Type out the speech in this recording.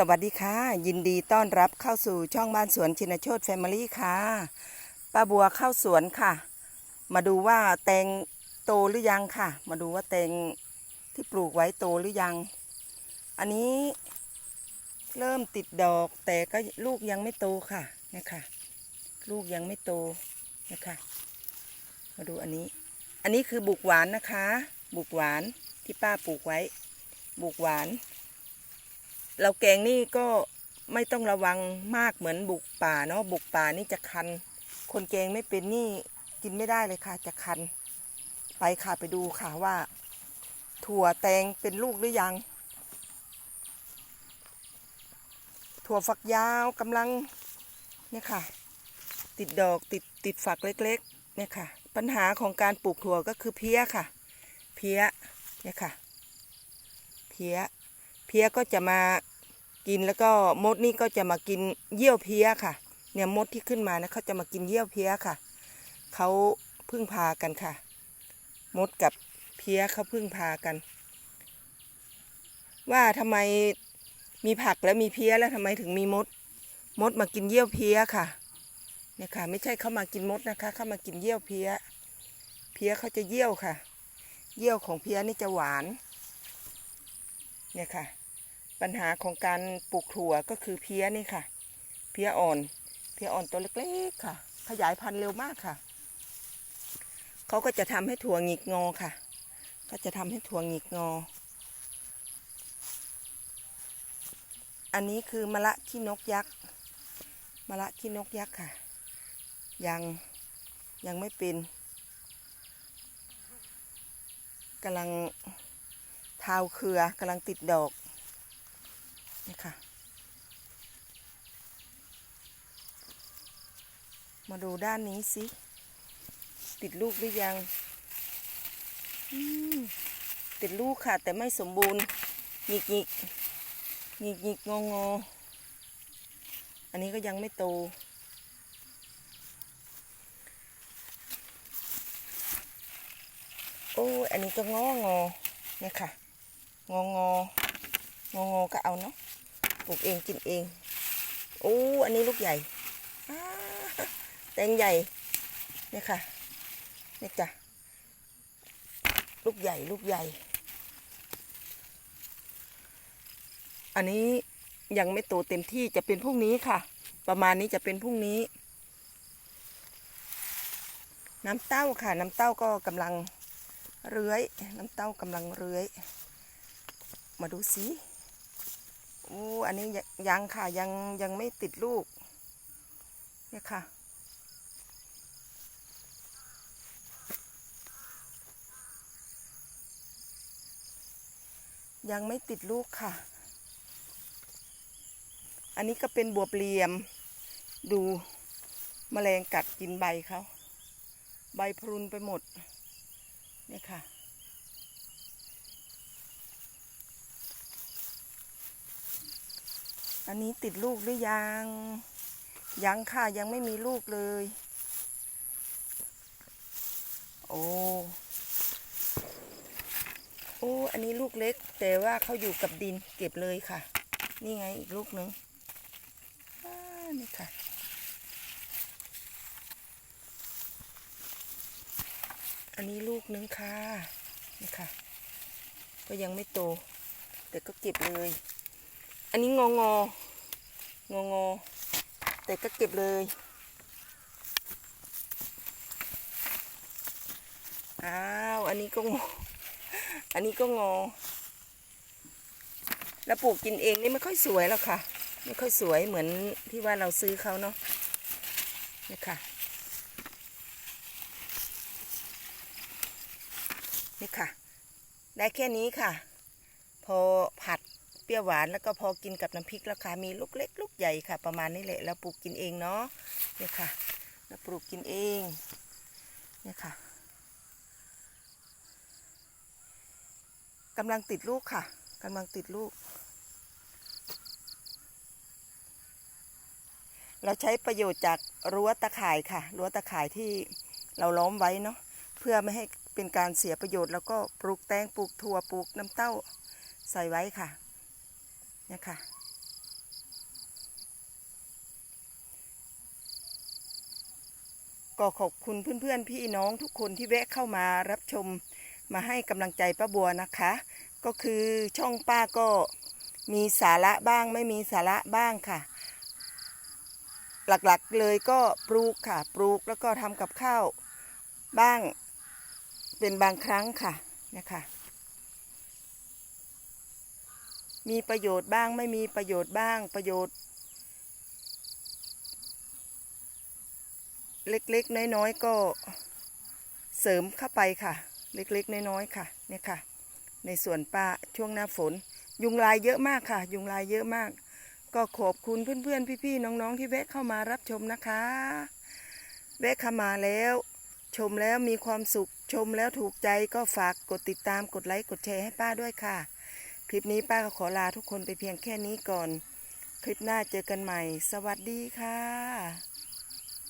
สวัสดีค่ะ ยินดีต้อนรับเข้าสู่ช่องบ้านสวนชินโชตแฟมิลี่ค่ะป้าบัวเข้าสวนค่ะ มาดูว่าแตงโตหรือยังค่ะ มาดูว่าแตงที่ปลูกไว้โตหรือยัง อันนี้เริ่มติดดอกแต่ก็ลูกยังไม่โตค่ะเนี่ยค่ะลูกยังไม่โตนะคะ มาดูอันนี้ อันนี้คือบุกหวานนะคะ บุกหวานที่ป้าปลูกไว้ บุกหวาน เราแกงนี่ก็ไม่ต้องระวังมากเหมือนบุกป่าเนาะบุกป่านี่จะคัน คนแกงไม่เป็นนี่กินไม่ได้เลยค่ะ จะคัน ไปค่ะไปดูค่ะว่า ถั่วแตงเป็นลูกหรือยัง ถั่วฝักยาวกำลังเนี่ยค่ะ ติดดอกติดติดฝักเล็กๆ เนี่ยค่ะ ปัญหาของการปลูกถั่วก็คือเพี้ยค่ะ เพี้ยเนี่ยค่ะ เพี้ย เพี้ยก็จะมากินแล้วก็มดนี่ก็จะมากินเยี่ยวเพี้ยค่ะ เนี่ยมดที่ขึ้นมานะเขาจะมากินเยี่ยวเพี้ยค่ะเขาพึ่งพากันค่ะ มดกับเพี้ยเขาพึ่งพากัน ว่าทำไมมีผักแล้วมีเพี้ยแล้วทำไมถึงมีมด มดมากินเยี่ยวเพี้ยค่ะเนี่ยค่ะ ไม่ใช่เขามากินมดนะคะเขามากินเยี่ยวเพี้ย เพี้ยเขาจะเยี่ยวค่ะ เยี่ยวของเพี้ยนี่จะหวาน เนี่ยค่ะ ปัญหาของการปลูกถั่วก็คือเพี้ยนี่ค่ะ เพี้ยอ่อน เพี้ยอ่อนตัวเล็กๆค่ะ ขยายพันธุ์เร็วมากค่ะ เขาก็จะทำให้ถั่วหงิกงอค่ะ ก็จะทำให้ถั่วหงิกงอ อันนี้คือมะละขี้นกยักษ์ มะละขี้นกยักษ์ค่ะ ยังยังไม่เป็นกำลังเท้าเครือกำลังติดดอก นี่ค่ะ มาดูด้านนี้สิ ติดลูกหรือยัง ติดลูกค่ะ แต่ไม่สมบูรณ์หงิกหงิกหงิกหงิกงองออันนี้ก็ยังไม่โต โอ้อันนี้ก็งองอเนี่ยค่ะ งองององอก็เอาเนาะ ปลูกเองกินเองโอ้อันนี้ลูกใหญ่แตงใหญ่เนี่ยค่ะเนี่ยจ้ะลูกใหญ่ลูกใหญ่ อันนี้ยังไม่โตเต็มที่จะเป็นพรุ่งนี้ค่ะ ประมาณนี้จะเป็นพรุ่งนี้ น้ำเต้าค่ะ น้ำเต้าก็กำลังเลื้อย น้ำเต้ากำลังเลื้อย มาดูสิ อู้อันนี้ยังค่ะยังยังไม่ติดลูก เนี่ยค่ะ ยังไม่ติดลูกค่ะ อันนี้ก็เป็นบัวเหลี่ยม ดูแมลงกัดกินใบเขา ใบพรุนไปหมด เนี่ยค่ะ อันนี้ติดลูกหรือยัง ยังค่ะยังไม่มีลูกเลย โอ้โอ้อันนี้ลูกเล็ก แต่ว่าเขาอยู่กับดินเก็บเลยค่ะ นี่ไงอีกลูกหนึ่งนี่ค่ะ อันนี้ลูกนึงค่ะ นี่ค่ะ ก็ยังไม่โต แต่ก็เก็บเลย อันนี้งองององอแต่ก็เก็บเลย อ้าว อันนี้ก็งอ อันนี้ก็งอ แล้วปลูกกินเองนี่ไม่ค่อยสวยหรอกค่ะ ไม่ค่อยสวยเหมือนที่ว่าเราซื้อเขาเนาะนี่ค่ะ นี่ค่ะ ได้แค่นี้ค่ะ พอผัด ปรี้ยวหวานแล้วก็พอกินกับน้ำพริกแล้วค่ะมีลูกเล็กลูกใหญ่ค่ะ ประมาณนี้แหละแล้วปลูกกินเองเนาะเนี่ยค่ะแล้วปลูกกินเองเนี่ยค่ะกำลังติดลูกค่ะกำลังติดลูก เราใช้ประโยชน์จากรั้วตะข่ายค่ะรั้วตะข่ายที่เราล้อมไว้เนาะเพื่อไม่ให้เป็นการเสียประโยชน์ แล้วก็ปลูกแตงปลูกถั่วปลูกน้ำเต้าใส่ไว้ค่ะ นี่ค่ะ ก็ขอบคุณเพื่อนๆ พี่น้องทุกคนที่แวะเข้ามารับชมมาให้กำลังใจป้าบัวนะคะ ก็คือช่องป้าก็มีสาระบ้างไม่มีสาระบ้างค่ะ หลักๆเลยก็ปลูกค่ะ ปลูกแล้วก็ทำกับข้าวบ้างเป็นบางครั้งค่ะนะคะ มีประโยชน์บ้างไม่มีประโยชน์บ้างประโยชน์ เล็กๆ น้อยๆ ก็เสริมเข้าไปค่ะ เล็กๆ น้อยๆ ค่ะเนี่ยค่ะ ในส่วนป้าช่วงหน้าฝน ยุงลายเยอะมากค่ะ ยุงลายเยอะมาก ก็ขอบคุณเพื่อนๆ พี่ๆ น้องๆ ที่แวะเข้ามารับชมนะคะ แวะเข้ามาแล้วชมแล้วมีความสุขชมแล้วถูกใจก็ฝากกดติดตามกดไลค์กดแชร์ให้ป้าด้วยค่ะ คลิปนี้ป้าก็ขอลาทุกคนไปเพียงแค่นี้ก่อน คลิปหน้าเจอกันใหม่ สวัสดีค่ะ